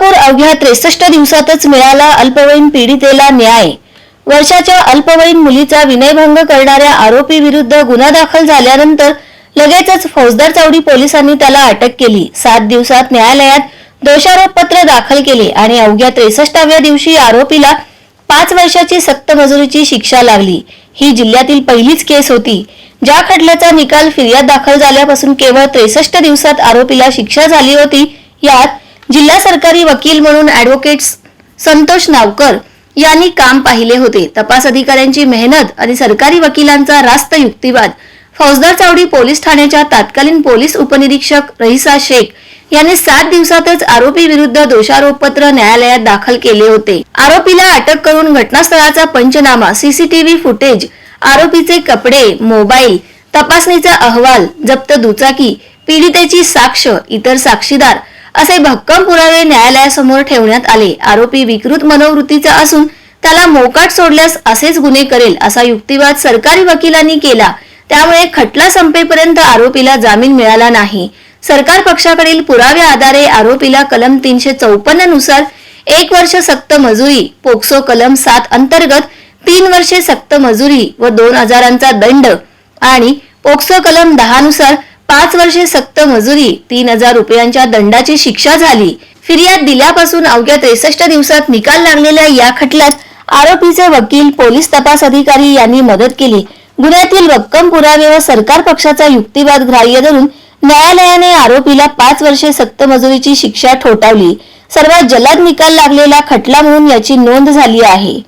सोलापूर अवघ्या त्रेसष्ट दिवसातच मिळाला अल्पवयीन पीडितेला न्याय. वर्षाच्या अल्पवयीन मुलीचा विनयभंग करणाऱ्या आरोपी विरुद्ध गुन्हा दाखल झाल्यानंतर लगेचच फौजदार चावडी पोलिसांनी त्याला अटक केली. सात दिवसात न्यायालयात दोषारोपपत्र दाखल केले आणि अवघ्या त्रेसष्टाव्या दिवशी आरोपीला पाच वर्षाची सक्त मजुरीची शिक्षा लागली. ही जिल्ह्यातील पहिलीच केस होती. ज्या खटल्याचा निकाल फिर्याद दाखल झाल्यापासून केवळ त्रेसष्ट दिवसात आरोपीला शिक्षा झाली होती यात जिल्हा सरकारी वकील म्हणून ऍडव्होकेट संतोष नावकर यांनी काम पाहिले होते. तपास अधिकाऱ्यांची मेहनत आणि सरकारी वकिलांचा रास्त युक्तिवाद फौजदार चावडी पोलीस ठाण्याच्या तत्कालीन पोलीस उपनिरीक्षक रहिसा शेख यांनी सात दिवसातच आरोपी विरुद्ध दोषारोपपत्र न्यायालयात दाखल केले होते. आरोपीला अटक करून घटनास्थळाचा पंचनामा सीसीटीव्ही फुटेज आरोपीचे कपडे मोबाईल तपासणीचा अहवाल जप्त दुचाकी पीडितेची साक्ष इतर साक्षीदार असे भक्कम पुरावे न्यायालयासमोर ठेवण्यात आले. आरोपी विकृत मनोवृत्तीचा असून त्याला मोकाट सोडल्यास असेच गुन्हे करेल असा युक्तिवाद सरकारी वकिलांनी केला. त्यामुळे खटला संपेपर्यंत आरोपीला जामीन मिळाला नाही. सरकार पक्षाकडील पुराव्या आधारे आरोपीला कलम तीनशे चौपन्ननुसार एक वर्ष सक्त मजुरी पोक्सो कलम सात अंतर्गत तीन वर्षे सक्त मजुरी व दोन हजारांचा दंड आणि पोक्सो कलम दहा नुसार पाच वर्षे सक्त मजुरी तीन हजार रुपयांच्या दंडाची शिक्षा झाली. फिर्याद दिल्यापासून अवघ्या त्रेसष्ट दिवसात निकाल लागलेल्या या खटल्यात आरोपीचे वकील पोलीस तपास अधिकारी यांनी मदत केली. गुन्ह्यातील रक्कम पुरावे व सरकार पक्षाचा युक्तिवाद ग्राह्य धरून न्यायालयाने आरोपीला पाच वर्षे सक्त मजुरीची शिक्षा ठोठावली. सर्वात जलद निकाल लागलेला खटला म्हणून याची नोंद झाली आहे.